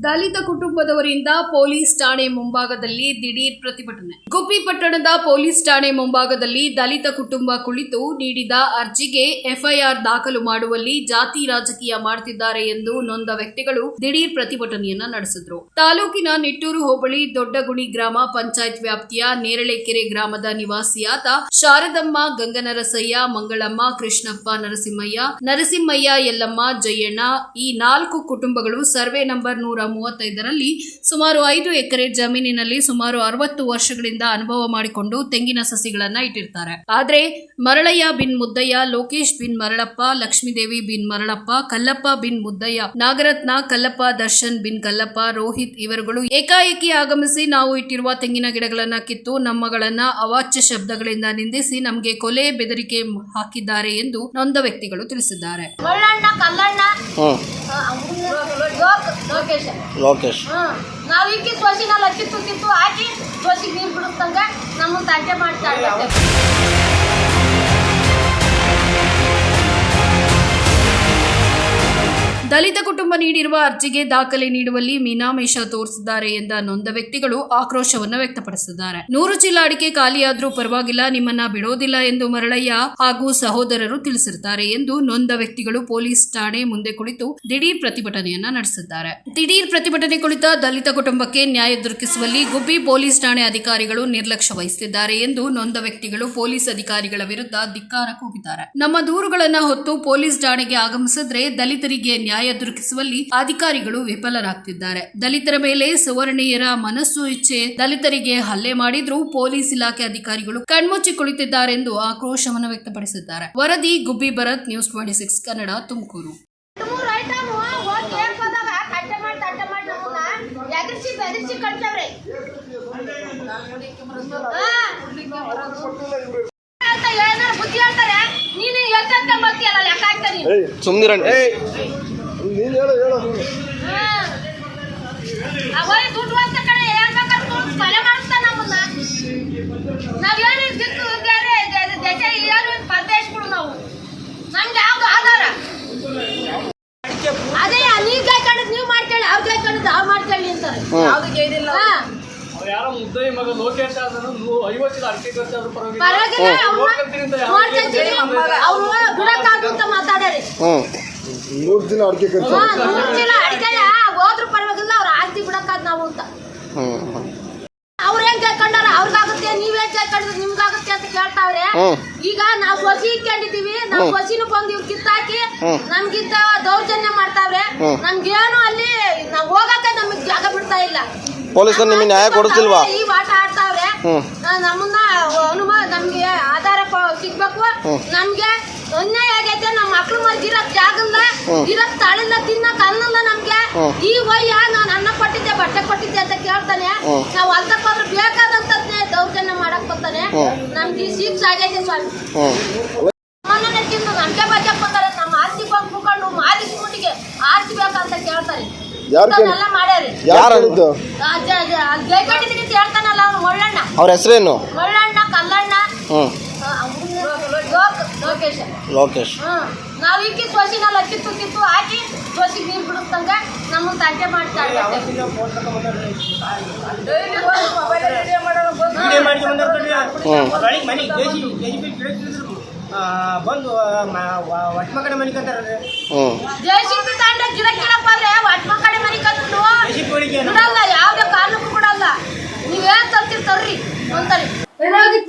ದಲಿತ ಕುಟುಂಬದವರಿಂದ police ಠಾಣೆ ಮುಂಭಾಗದಲ್ಲಿ ದಿಢೀರ್ ಪ್ರತಿಭಟನೆ. ಗುಬ್ಬಿ ಪಟ್ಟಣದ ಪೊಲೀಸ್ ಠಾಣೆ ಮುಂಭಾಗದಲ್ಲಿ ದಲಿತ ಕುಟುಂಬ ಕುಳಿತು ನೀಡಿದ ಅರ್ಜಿಗೆ ಎಫ್ಐಆರ್ ದಾಖಲು ಮಾಡುವಲ್ಲಿ ಜಾತಿ ರಾಜಕೀಯ ಮಾಡುತ್ತಿದ್ದಾರೆ ಎಂದು ನೊಂದ ವ್ಯಕ್ತಿಗಳು ದಿಢೀರ್ ಪ್ರತಿಭಟನೆಯನ್ನ ನಡೆಸಿದ್ರು. ತಾಲೂಕಿನ ನಿಟ್ಟೂರು ಹೋಬಳಿ ದೊಡ್ಡಗುಣಿ ಗ್ರಾಮ ಪಂಚಾಯತ್ ವ್ಯಾಪ್ತಿಯ ನೇರಳೆಕೆರೆ ಗ್ರಾಮದ ನಿವಾಸಿಯಾದ ಶಾರದಮ್ಮ, ಗಂಗನರಸಯ್ಯ, ಮಂಗಳಮ್ಮ, ಕೃಷ್ಣಪ್ಪ, ನರಸಿಂಹಯ್ಯ ನರಸಿಂಹಯ್ಯ, ಯಲ್ಲಮ್ಮ, ಜಯಣ್ಣ ಈ ನಾಲ್ಕು ಕುಟುಂಬಗಳು ಸರ್ವೆ ನಂಬರ್ ನೂರ ಮೂವತ್ತೈದರಲ್ಲಿ ಸುಮಾರು ಐದು ಎಕರೆ ಜಮೀನಿನಲ್ಲಿ ಸುಮಾರು ಅರವತ್ತು ವರ್ಷಗಳಿಂದ ಅನುಭವ ಮಾಡಿಕೊಂಡು ತೆಂಗಿನ ಸಸಿಗಳನ್ನ ಇಟ್ಟಿರ್ತಾರೆ. ಆದ್ರೆ ಮರಳಯ್ಯ ಬಿನ್ ಮುದ್ದಯ್ಯ ಲೋಕೇಶ್ ಬಿನ್ ಮರಳಪ್ಪ ಲಕ್ಷ್ಮೀದೇವಿ ಬಿನ್ ಮರಳಪ್ಪ ಕಲ್ಲಪ್ಪ ಬಿನ್ ಮುದ್ದಯ್ಯ ನಾಗರತ್ನ ಕಲ್ಲಪ್ಪ ದರ್ಶನ್ ಬಿನ್ ಕಲ್ಲಪ್ಪ ರೋಹಿತ್ ಇವರುಗಳು ಏಕಾಏಕಿ ಆಗಮಿಸಿ ನಾವು ಇಟ್ಟಿರುವ ತೆಂಗಿನ ಗಿಡಗಳನ್ನ ಕಿತ್ತು ನಮ್ಮಗಳನ್ನ ಅವಾಚ್ಯ ಶಬ್ದಗಳಿಂದ ನಿಂದಿಸಿ ನಮಗೆ ಕೊಲೆ ಬೆದರಿಕೆ ಹಾಕಿದ್ದಾರೆ ಎಂದು ನೊಂದ ವ್ಯಕ್ತಿಗಳು ತಿಳಿಸಿದ್ದಾರೆ. ಲೋಕೇಶ. ಲೋಕೇಶ್ ನಾವು ಈಕೆ ಸೋಸಿನೆಲ್ಲ ಕಿತ್ತು ಹಾಕಿ ಸೋಸಿಗೆ ನೀರು ಬಿಡುತ್ತಂಗ ನಮ್ಮ ತಂಟೆ ಮಾಡ್ತಾ ದಲಿತ ಕುಟುಂಬ ನೀಡಿರುವ ಅರ್ಜಿಗೆ ದಾಖಲೆ ನೀಡುವಲ್ಲಿ ಮೀನಾಮೇಷ ತೋರಿಸಿದ್ದಾರೆ ಎಂದ ನೊಂದ ವ್ಯಕ್ತಿಗಳು ಆಕ್ರೋಶವನ್ನು ವ್ಯಕ್ತಪಡಿಸಿದ್ದಾರೆ. ನೂರು ಚೀಲ ಅಡಿಕೆ ಖಾಲಿಯಾದ್ರೂ ಪರವಾಗಿಲ್ಲ, ನಿಮ್ಮನ್ನ ಬಿಡೋದಿಲ್ಲ ಎಂದು ಮರಳಯ್ಯ ಹಾಗೂ ಸಹೋದರರು ತಿಳಿಸಿರುತ್ತಾರೆ ಎಂದು ನೊಂದ ವ್ಯಕ್ತಿಗಳು ಪೊಲೀಸ್ ಠಾಣೆ ಮುಂದೆ ಕುಳಿತು ದಿಢೀರ್ ಪ್ರತಿಭಟನೆಯನ್ನ ನಡೆಸಿದ್ದಾರೆ. ದಿಢೀರ್ ಪ್ರತಿಭಟನೆ ಕುಳಿತ ದಲಿತ ಕುಟುಂಬಕ್ಕೆ ನ್ಯಾಯ ದೊರಕಿಸುವಲ್ಲಿ ಗುಬ್ಬಿ ಪೊಲೀಸ್ ಠಾಣೆ ಅಧಿಕಾರಿಗಳು ನಿರ್ಲಕ್ಷ್ಯ ವಹಿಸುತ್ತಿದ್ದಾರೆ ಎಂದು ನೊಂದ ವ್ಯಕ್ತಿಗಳು ಪೊಲೀಸ್ ಅಧಿಕಾರಿಗಳ ವಿರುದ್ಧ ಧಿಕ್ಕಾರ ಕೂಗಿದ್ದಾರೆ. ನಮ್ಮ ದೂರುಗಳನ್ನ ಹೊತ್ತು ಪೊಲೀಸ್ ಠಾಣೆಗೆ ಆಗಮಿಸಿದ್ರೆ ದಲಿತರಿಗೆ ನ್ಯಾಯ ದೊರಕಿಸುವಲ್ಲಿ ಅಧಿಕಾರಿಗಳು ವಿಫಲರಾಗ್ತಿದ್ದಾರೆ. ದಲಿತರ ಮೇಲೆ ಸುವರ್ಣೀಯರ ಮನಸ್ಸು ಇಚ್ಛೆ ದಲಿತರಿಗೆ ಹಲ್ಲೆ ಮಾಡಿದ್ರೂ ಪೊಲೀಸ್ ಇಲಾಖೆ ಅಧಿಕಾರಿಗಳು ಕಣ್ಮುಚ್ಚಿ ಕುಳಿತಿದ್ದಾರೆಂದು ಆಕ್ರೋಶವನ್ನು ವ್ಯಕ್ತಪಡಿಸಿದ್ದಾರೆ. ವರದಿ Gubbi Bharat news twenty six Kannada Tumakuru. ಮೂರ್ ನೀನು ನೀನು ಹೇಳು. ಹೇಳು ಅವಾಗ ದುಡ್ಡು ಅಂತ ಕಡೆ ಏನ್ ಬೇಕಾದ್ರೂ ದುಡ್ಡು ಕೊಲೆ ಮಾಡಿಸ್ತಾ ನಮ್ಮನ್ನ. ನಾವ್ ಅದೇ ಮಾಡ್ಕೊಳ್ಳಿ ಅವ್ರು ಕಾಯ್ಕೊಂಡಿದ್ದು ಅವ್ರು ಮಾಡ್ಕೊಳ್ಳಿ ಅಂತಾರೆ. ಹಾ. ಅವ್ರು ಯಾರೋ ಮುದ್ದೈ ಮಗ ಲೋಕೇಶ್ ಆದ್ರೂ ಐವತ್ತು ಅಡಿಕೆ ಖರ್ಚಾದ್ರೂ ಪರವಾಗಿಲ್ಲ. ಪರವಾಗಿಲ್ಲ ನೋಡ್ಕೊಂತೀನಿ ಅಂತ ಅವ್ರು ಬಿಡಕ್ಕಾಗುತ್ತೆ ಮಾತಾಡ್ಯಾರಿ. ಹ್ಞೂ ಮೂರು ದಿನ ಅಡಿಕೆ ಖರ್ಚು ಹೋದ್ರು ಪರವಾಗಿಲ್ಲ ಅವ್ರ ಆಸ್ತಿ ಬಿಡಕ್ಕಾದ್ ನಾವು ಅಂತ ಅವ್ರೇನ್ ಕೇಳ್ಕೊಂಡಾರ ಅವ್ರಿಗಾಗುತ್ತೆ ನೀವೇನ್ ಕೇಳ್ಕೊಂಡ್ರೆ ನಿಮ್ಗಾಗುತ್ತೆ ಅಂತ ಕೇಳ್ತಾವ್ರೆ ಹ್ಮ್. ಈಗ ನಾವು ಸೊಸಿ ಇಟ್ಕೊಂಡಿದೀವಿ ನಾವು ಹ್ಮ್. ಸೊಸಿನೂ ಬಂದು ಇವ್ರು ಕಿತ್ತಾಕಿ ಹ್ಮ್. ನಮ್ಗಿಂತ ದೌರ್ಜನ್ಯ ಮಾಡ್ತಾವ್ರೆ ಹ್ಮ್. ನಮ್ಗೇನು ಅಲ್ಲಿ ನಾವ್ ಹೋಗಕ್ಕೆ ನಮಗ್ ಜಾಗ ಬಿಡ್ತಾ ಇಲ್ಲ ಪೊಲೀಸರು ನಿಮಗೆ ನ್ಯಾಯ ಕೊಡಿಸಿಲ್ವಾ ಈ ಆಟ ಆಡ್ತಾವ್ರೆ ಹ್ಮ್. ಆ, ನಮ್ಮನ್ನ ಅನುಮ ನಮ್ಗೆ ಆಧಾರ ಕೊ- ಸಿಗ್ಬೇಕು ಹ್ಮ್. ನಮ್ಗೆ ಅನ್ಯಾಯ ಆಗೈತೆ ನಮ್ಮ ಮಕ್ಳು ಮನೆ ಇರಕ್ ಜಾಗ ಇಲ್ಲ ಹ್ಮ್. ಇರಕ್ ತಾಳಿಲ್ಲ ತಿನ್ನಕ್ ಅನ್ನಲ್ಲ ನಮ್ಗೆ. ಈ ವಯ್ಯ ನಾನು ಅನ್ನ ಕೊಟ್ಟಿದ್ದೆ ಬಟ್ಟೆ ಕೊಟ್ಟಿದ್ದೆ ಅಂತ ಕೇಳ್ತಾನೆ. ನಾವು ಹೊಲ್ದಕ್ ಹೋದ್ರೆ ಬೇಕಾದಂತದ್ನೇ ದೌರ್ಜನ್ಯ ಮಾಡಕ್ ಬರ್ತಾನೆ. ನಮ್ಗೆ ಶಿಕ್ಷೆ ಆಗೈತೆ ಸ್ವಾಮಿ. ಹ್ಞೂ ಮನೆ ತಿಂದು ನಮ್ಗೆ ಬರ್ತಾರೆ ನಮ್ಮ ಆಸ್ತಿ ಬಂದು ಕೂಕೊಂಡು ಮಾಲಿಕ್ ಮುಟ್ಟಿಗೆ ಆಸ್ತಿ ಬೇಕಂತ ಕೇಳ್ತಾರೆ. ಯಾರ್ ಕೇಳಿ- ಇಂಥವ್ನೆಲ್ಲ ಮಾಡ್ಯಾರಿ. ಲೋಕೇಶ ನಾವು ಇಕ್ಕಿ ಸೋಸಿನಲ್ಲಿ ಅಕ್ಕಿ ತುಕ್ಕಿತ್ತು ಹಾಕಿ ಸೋಸಿಗೆ ನೀರು ಬಿಡುತ್ತಂಗ ನಮ್ಮ ತಂಟೆ ಮಾಡ್ತಾರೆ ಬಂದು ವಿಡಿಯೋ ಮಾಡ್ಕೊಂಡು ಬಂದಿರ್ತಾರೆ. ಹ್ಮ್. ಒಳಗೆ ಮನೆ ಜೆ.ಸಿ.ಬಿ. ಜೆ.ಸಿ.ಬಿ. ಕೇಳ್ತಿದ್ರು.